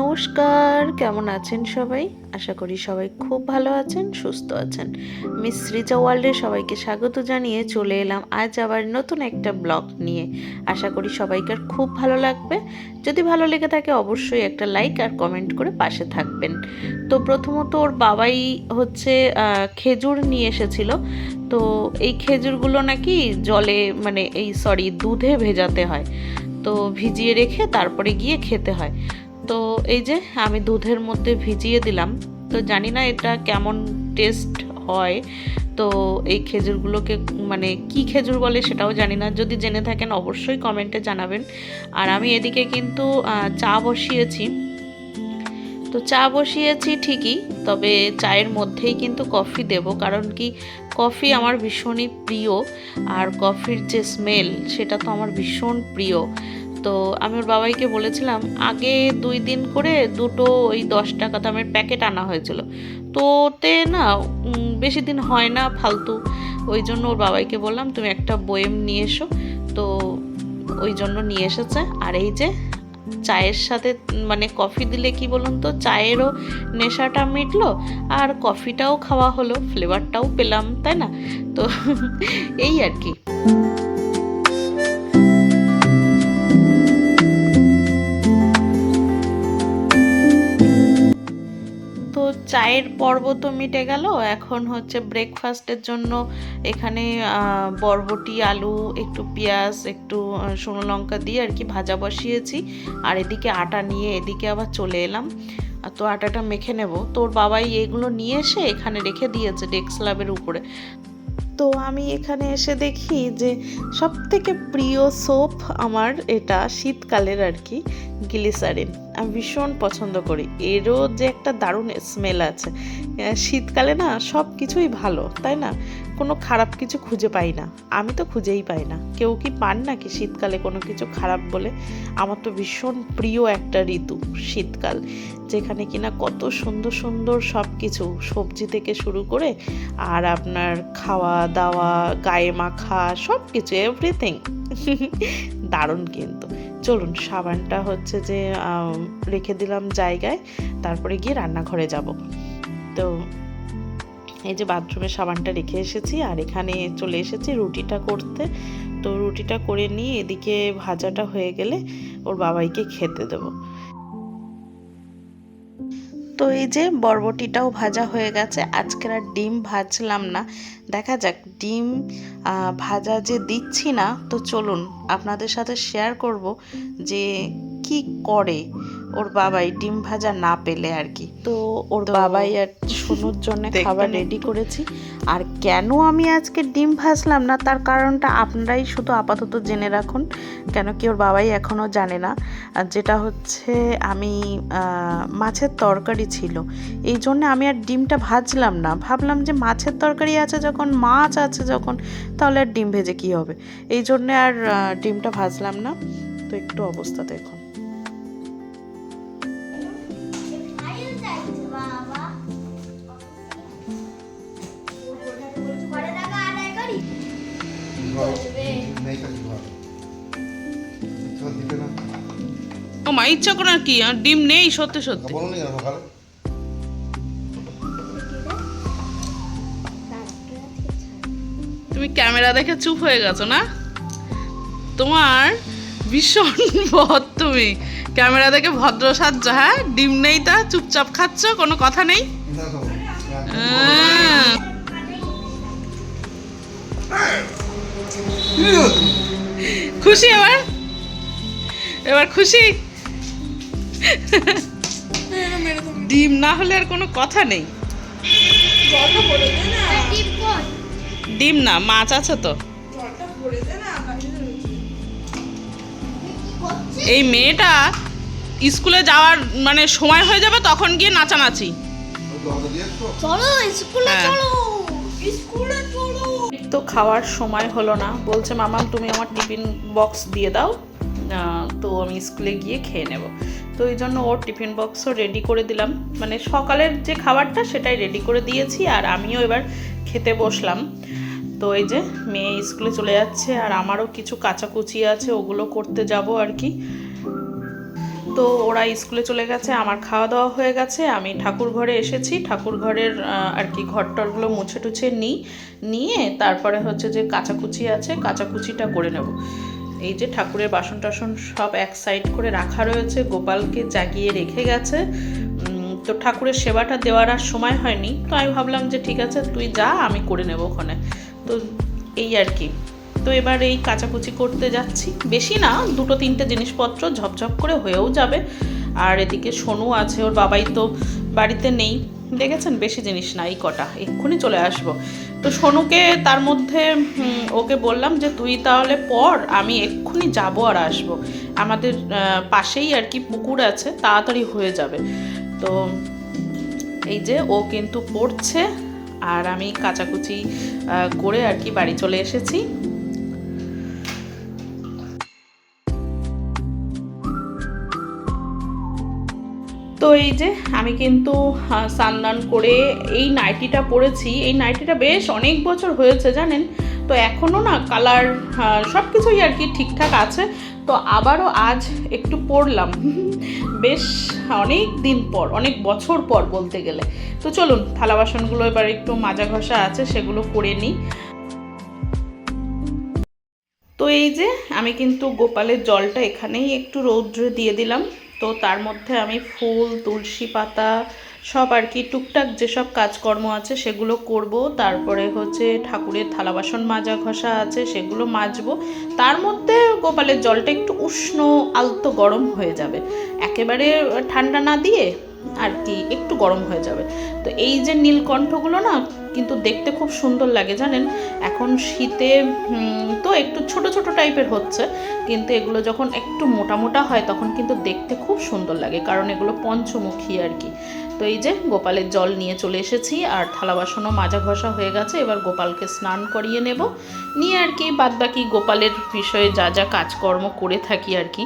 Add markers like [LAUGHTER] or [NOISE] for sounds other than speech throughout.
নমস্কার, কেমন আছেন সবাই? আশা করি সবাই খুব ভালো আছেন, সুস্থ আছেন। মিস সৃজা ওয়ার্ল্ডে সবাইকে স্বাগত জানিয়ে চলে এলাম আজ আবার নতুন একটা ব্লগ নিয়ে। আশা করি সবাইকার খুব ভালো লাগবে। যদি ভালো লেগে থাকে অবশ্যই একটা লাইক আর কমেন্ট করে পাশে থাকবেন। তো প্রথমত ওর বাবাই হচ্ছে খেজুর নিয়ে এসেছিল। তো এই খেজুরগুলো নাকি জলে মানে এই সরি দুধে ভেজাতে হয়। তো ভিজিয়ে রেখে তারপরে গিয়ে খেতে হয়। তো এই যে আমি দুধের মধ্যে ভিজিয়ে দিলাম, তো জানি না এটা কেমন টেস্ট হয়। তো এই খেজুরগুলোকে মানে কি খেজুর বলে সেটাও জানি না। যদি জেনে থাকেন অবশ্যই কমেন্টে জানাবেন। আর আমি এদিকে কিন্তু চা বসিয়েছি। তো চা বসিয়েছি ঠিকই, তবে চায়ের মধ্যেই কিন্তু কফি দেব, কারণ কি কফি আমার ভীষণই প্রিয়। আর কফির যে স্মেল, সেটা তো আমার ভীষণ প্রিয়। তো আমি ওর বাবাইকে বলেছিলাম, আগে দুই দিন করে দুটো ওই দশ টাকা দামের প্যাকেট আনা হয়েছিল। তো ওতে না বেশি দিন হয় না ফালতু। ওই জন্য ওর বাবাইকে বললাম, তুমি একটা বয়েম নিয়ে এসো। তো ওই জন্য নিয়ে এসেছে। আর এই যে চায়ের সাথে মানে কফি দিলে কি বলুন তো, চায়েরও নেশাটা মিটলো, আর কফিটাও খাওয়া হলো, ফ্লেভারটাও পেলাম, তাই না? তো এই আর কি। চায়ের পর্ব তো মিটে গেল। এখন হচ্ছে ব্রেকফাস্টের জন্য এখানে বরবটি, আলু, একটু পেঁয়াজ, একটু শুকনো লঙ্কা দিয়ে আর কি ভাজা বসিয়েছি। আর এদিকে আটা নিয়ে এদিকে আবার চলে এলাম। তো আটাটা মেখে নেব। তোর বাবাই এগুলো নিয়ে এসে এখানে রেখে দিয়েছে ডেস্ক স্ল্যাবের উপরে। তো আমি এখানে এসে দেখি যে সব থেকে প্রিয় সোপ আমার এটা শীতকালের আর কি গ্লিসারিন আমি ভীষণ পছন্দ করি। এরও যে একটা দারুণ স্মেল আছে। শীতকালে না সব কিছুই ভালো, তাই না? কোনো খারাপ কিছু খুঁজে পাই না। আমি তো খুঁজেই পাই না। কেউ কি পান নাকি শীতকালে কোনো কিছু খারাপ বলে? আমার তো ভীষণ প্রিয় একটা ঋতু, শীতকাল। যেখানে কিনা কত সুন্দর সুন্দর সব কিছু সবজি থেকে শুরু করে আর আপনার খাওয়া দাওয়া, গায়ে মাখা, সব কিছু এভরিথিং দারুণ কিন্তু। চলুন, সাবানটা হচ্ছে যে রেখে দিলাম জায়গায়, তারপরে গিয়ে রান্নাঘরে যাব। তো এই যে বাথরুমে সাবানটা রেখে এসেছি, আর এখানে চলে এসেছি রুটিটা করতে। তো রুটিটা করে নিয়ে এদিকে ভাজাটা হয়ে গেলে ওর বাবাইকে খেতে দেবো। তো এই যে বরবটিটাও ভাজা হয়ে গেছে, আজকের আর ডিম ভাজলাম না। দেখা যাক, ডিম ভাজা যে দিচ্ছি না, তো চলুন আপনাদের সাথে শেয়ার করব যে কি করে ওর বাবাই ডিম ভাজা না পেলে আর কি। তো ওর বাবাই আর সোনুর জন্য খাবার রেডি করেছি। আর কেন আমি আজকে ডিম ভাজলাম না তার কারণটা আপনারাই শুধু আপাতত জেনে রাখুন কেন কি ওর বাবাই এখনও জানে না। যেটা হচ্ছে আমি মাছের তরকারি ছিল। এই জন্য আমি আর ডিমটা ভাজলাম না। ভাবলাম যে মাছের তরকারি আছে যখন মাছ আছে যখন তাহলে আর ডিম ভেজে কি হবে? এই জন্যে আর ডিমটা ভাজলাম না। তো একটু অবস্থা দেখুন। ইচ্ছা করে আর কি আর ডিম নেই সত্যি সত্যি। তুমি ক্যামেরা দেখে চুপ হয়ে গেছো না? তোমার ভীষণ ভদ তুমি। ক্যামেরা দেখে ভদ্র সাজ্জ হ্যাঁ? ডিম নেই তা চুপচাপ খাচ্ছ কোনো কথা নেই? না খুশি এবার? এবার খুশি? ডিম না হলে আর কোনো কথা নেই। ডিম না, মাছ আছে তো। এই মেয়েটা স্কুলে যাওয়ার মানে সময় হয়ে যাবে তখন গিয়ে নাচানাচি। তো খাওয়ার সময় হলো না। বলছে মামা তুমি আমার টিফিন বক্স দিয়ে দাও। তো আমি স্কুলে গিয়ে খেয়ে নেব। তো এই জন্য ওর টিফিন বক্সও রেডি করে দিলাম। মানে সকালের যে খাবারটা সেটাই রেডি করে দিয়েছি আর আমিও এবার খেতে বসলাম। তো এই যে মেয়ে স্কুলে চলে যাচ্ছে আর আমারও কিছু কাচাকুচি আছে, ওগুলো করতে যাব আর কি। তো ওরা স্কুলে চলে গেছে, আমার খাওয়া দাওয়া হয়ে গেছে, আমি ঠাকুর ঘরে এসেছি। ঠাকুর ঘরের আর কি ঘরটরগুলো মুছে টুছে নিই নিয়ে তারপরে হচ্ছে যে কাচাকুচি আছে, কাচাকুচিটা করে নেব। এই যে ঠাকুরের বাসন টাসন সব এক সাইড করে রাখা রয়েছে, গোপালকে জাগিয়ে রেখে গেছে। তো ঠাকুরের সেবাটা দেওয়ার আর সময় হয়নি। তো আমি ভাবলাম যে ঠিক আছে, তুই যা, আমি করে নেব ওখানে। তো এই আর কি। তো এবার এই কাচাকুচি করতে যাচ্ছি। বেশি না, দুটো তিনটে জিনিসপত্র ঝপঝপ করে হয়েও যাবে। আর এদিকে সোনু আছে, ওর বাবাই তো বাড়িতে নেই। দেখেছেন? বেশি জিনিস না, এই কটা। এক্ষুনি চলে আসব। তো সোনুকে তার মধ্যে ওকে বললাম যে তুই তাহলে পর আমি এক্ষুনি যাব আর আসব। আমাদের পাশেই আর কি পুকুর আছে, তাড়াতাড়ি হয়ে যাবে। তো এই যে ও কিন্তু পড়ছে, আর আমি কাচাকুচি করে আর কি বাড়ি চলে এসেছি। তো এই যে আমি কিন্তু স্নান করে এই নাইটিটা পরেছি। এই নাইটিটা বেশ অনেক বছর হয়েছে, জানেন? তো এখনও না কালার সব কিছুই আর কি ঠিকঠাক আছে। তো আবারও আজ একটু পরলাম। [LAUGHS] বেশ অনেক দিন পর, অনেক বছর পর বলতে গেলে। তো চলুন, থালা বাসনগুলো এবার একটু মাজা ঘষা আছে, সেগুলো করে নিই। তো এই যে আমি কিন্তু গোপালের জলটা এখানেই একটু রৌদ্রে দিয়ে দিলাম। তো তার মধ্যে আমি ফুল, তুলসী পাতা, সব আর কি, টুকটাক যেসব কাজকর্ম আছে সেগুলো করব। তারপরে হচ্ছে ঠাকুরের থালা বাসন মাজা ঘষা আছে, সেগুলো মাজবো। তার মধ্যে গোপালের জলটা একটু উষ্ণ, আলতো গরম হয়ে যাবে। একেবারে ঠান্ডা না দিয়ে আর কি একটু গরম হয়ে যাবে। তো এই যে নীলকণ্ঠগুলো না কিন্তু দেখতে খুব সুন্দর লাগে, জানেন? এখন শীতে তো একটু ছোট ছোট টাইপের হচ্ছে, কিন্তু এগুলো যখন একটু মোটা মোটা হয়, তখন কিন্তু দেখতে খুব সুন্দর লাগে, কারণ এগুলো পঞ্চমুখী আর কি। তো এই যে গোপালের জল নিয়ে চলে এসেছি, আর থালা বাসনও মাজা ঘষা হয়ে গেছে, এবার গোপালকে স্নান করিয়ে নেব। নিয়ে আর কি বাদ বাকি গোপালের বিষয়ে যা যা কাজকর্ম করে থাকি আর কি।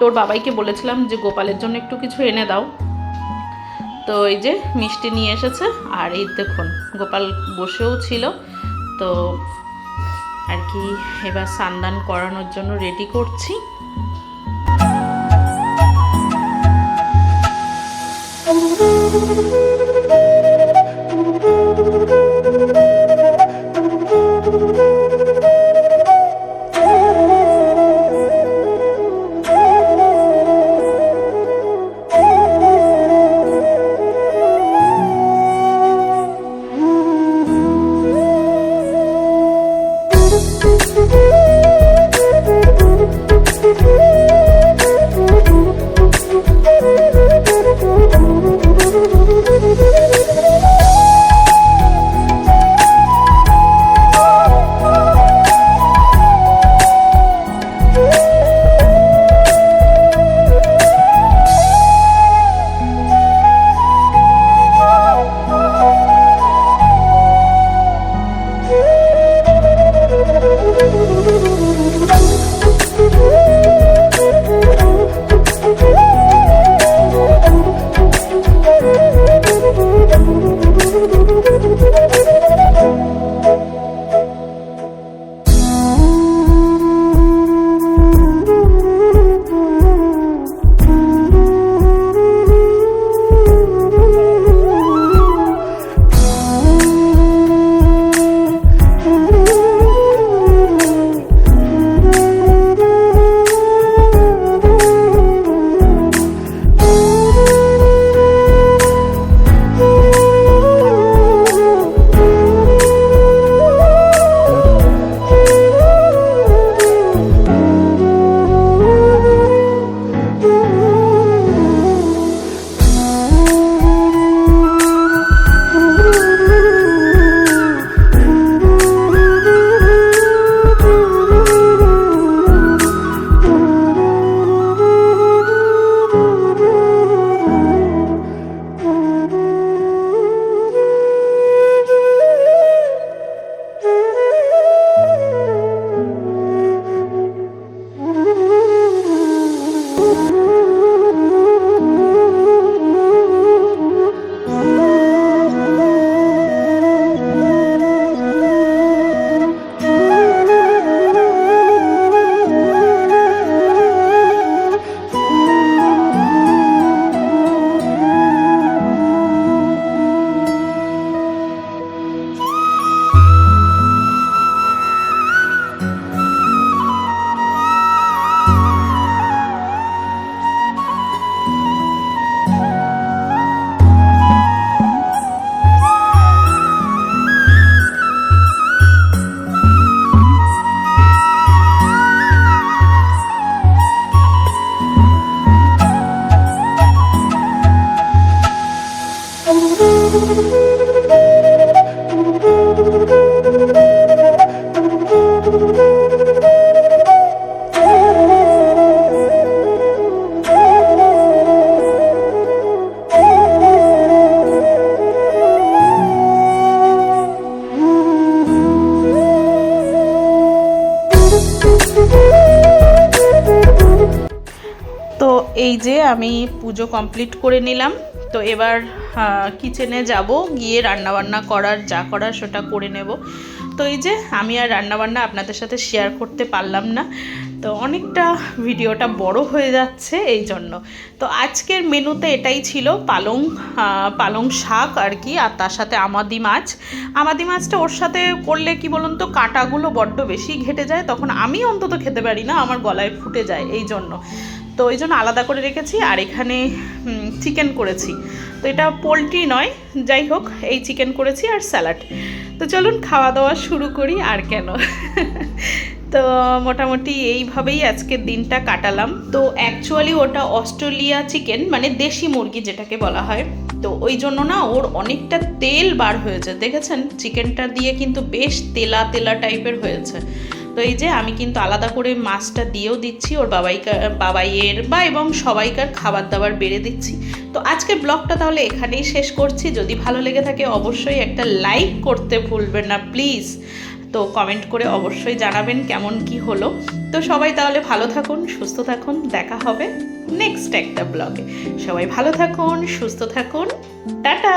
তোর বাবাইকে বলেছিলাম যে, গোপালের জন্য একটু কিছু এনে দাও। তো এই যে মিষ্টি নিয়ে এসেছে, আর এই দেখুন, গোপাল বসেও ছিল তো আর কি, এবার সান্দান করানোর জন্য রেডি করছি Thank you. যে আমি পুজো কমপ্লিট করে নিলাম। তো এবার কিচেনে যাব, গিয়ে রান্নাবান্না করার, যা করার সেটা করে নেব। তো এই যে আমি আর রান্নাবান্না আপনাদের সাথে শেয়ার করতে পারলাম না। তো অনেকটা ভিডিওটা বড় হয়ে যাচ্ছে এই জন্য। তো আজকের মেনুতে এটাই ছিল পালং পালং শাক আর কি, আর তার সাথে আমাদি মাছ। আমাদি মাছটা ওর সাথে করলে কি বলুন তো, কাঁটাগুলো বড্ড বেশি ঘেটে যায়, তখন আমি অন্তত খেতে পারি না, আমার গলায় ফুটে যায় এই জন্য। তো ওই জন্য আলাদা করে রেখেছি, আর এখানে চিকেন করেছি। তো এটা পোলট্রি নয়, যাই হোক, এই চিকেন করেছি আর স্যালাড তো চলুন খাওয়া দাওয়া শুরু করি, আর কেন? তো মোটামুটি এইভাবেই আজকের দিনটা কাটালাম। তো অ্যাকচুয়ালি ওটা অস্ট্রেলিয়া চিকেন মানে দেশি মুরগি যেটাকে বলা হয়। তো ওই জন্য না ওর অনেকটা তেল বার হয়েছে, দেখেছেন? চিকেনটা দিয়ে কিন্তু বেশ তেলা তেলা টাইপের হয়েছে। তো এই যে আমি কিন্তু আলাদা করে মাছটা দিয়েও দিচ্ছি, ওর বাবাইকার বাবাইয়ের বা এবং সবাইকার খাবার দাবার বেড়ে দিচ্ছি। তো আজকের ব্লগটা তাহলে এখানেই শেষ করছি। যদি ভালো লেগে থাকে অবশ্যই একটা লাইক করতে ভুলবেন না প্লিজ তো কমেন্ট করে অবশ্যই জানাবেন কেমন কি হলো। তো সবাই তাহলে ভালো থাকুন, সুস্থ থাকুন, দেখা হবে নেক্সট একটা ব্লগে সবাই ভালো থাকুন, সুস্থ থাকুন, টাটা!